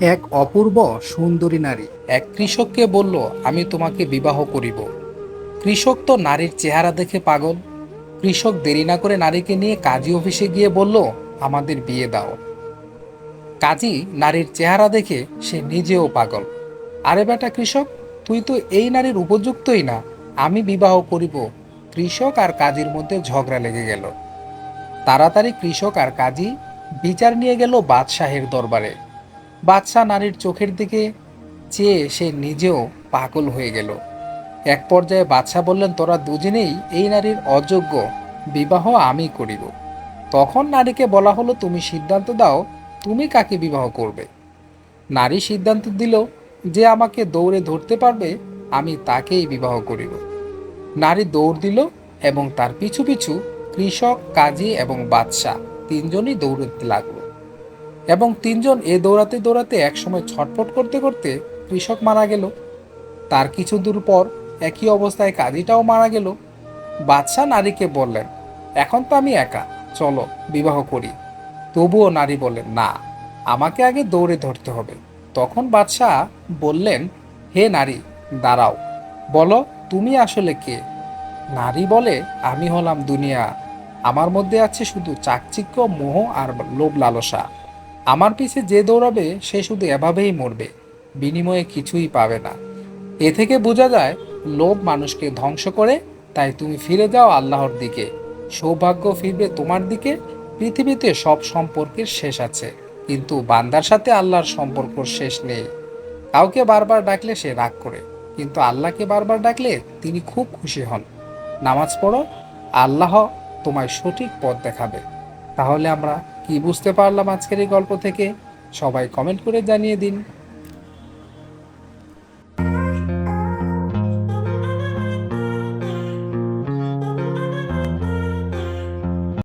এক অপূর্ব সুন্দরী নারী। এক কৃষককে বলল, আমি তোমাকে বিবাহ করিব। কৃষক তো নারীর চেহারা দেখে পাগল। কৃষক দেরি না করে নারীকে নিয়ে কাজী অফিসে গিয়ে বলল, আমাদের বিয়ে দাও। কাজী নারীর চেহারা দেখে সে নিজেও পাগল। আরে বেটা কৃষক, তুই তো এই নারীর উপযুক্তই না। আমি বিবাহ করিব। কৃষক আর কাজীর মধ্যে ঝগড়া লেগে গেল। তাড়াতাড়ি কৃষক আর কাজী বিচার নিয়ে গেল বাদশাহের দরবারে। বাদশাহ নারীর চোখের দিকে চেয়ে সে নিজেও পাগল হয়ে গেল। এক পর্যায়ে বাদশাহ বললেন, তোরা দুজনেই এই নারীর অযোগ্য, বিবাহ আমি করিব। তখন নারীকে বলা হলো, তুমি সিদ্ধান্ত দাও, তুমি কাকে বিবাহ করবে? নারী সিদ্ধান্ত দিল, যে আমাকে দৌড়ে ধরতে পারবে, আমি তাকেই বিবাহ করিব। নারী দৌড় দিল এবং তার পিছু পিছু কৃষক, কাজী এবং বাদশাহ তিনজনই দৌড়তে লাগল। এবং তিনজন এ দৌড়াতে দৌড়াতে একসময় ছটফট করতে করতে কৃষক মারা গেল। তার কিছু দূর পর একই অবস্থায় কাজীটাও মারা গেল। বাদশাহ নারীকে বললেন, এখন তো আমি একা, চলো বিবাহ করি। তবুও নারী বললেন, না, আমাকে আগে দৌড়ে ধরতে হবে। তখন বাদশাহ বললেন, হে নারী, দাঁড়াও। বলো, তুমি আসলে কে? নারী বলে, আমি হলাম দুনিয়া। আমার মধ্যে আছে শুধু চাকচিক্য, মোহ আর লোভ লালসা। আমার পিছে যে দৌড়াবে, সে শুধু এভাবেই মরবে। বিনিময়ে কিছুই পাবে না। এ থেকে বোঝা যায়, লোভ মানুষকে ধ্বংস করে, তাই তুমি ফিরে যাও আল্লাহর দিকে। সৌভাগ্য ফিরবে তোমার দিকে। পৃথিবীতে সব সম্পর্কের শেষ আছে। কিন্তু বান্দার সাথে আল্লাহর সম্পর্ক শেষ নেই। কাউকে বারবার ডাকলে সে রাগ করে। কিন্তু আল্লাহকে বারবার ডাকলে তিনি খুব খুশি হন। নামাজ পড়ো, আল্লাহ তোমায় সঠিক পথ দেখাবে। তাহলে আমরা কি বুঝতে পারলাম আজকের এই গল্প থেকে? সবাই কমেন্ট করে জানিয়ে দিন।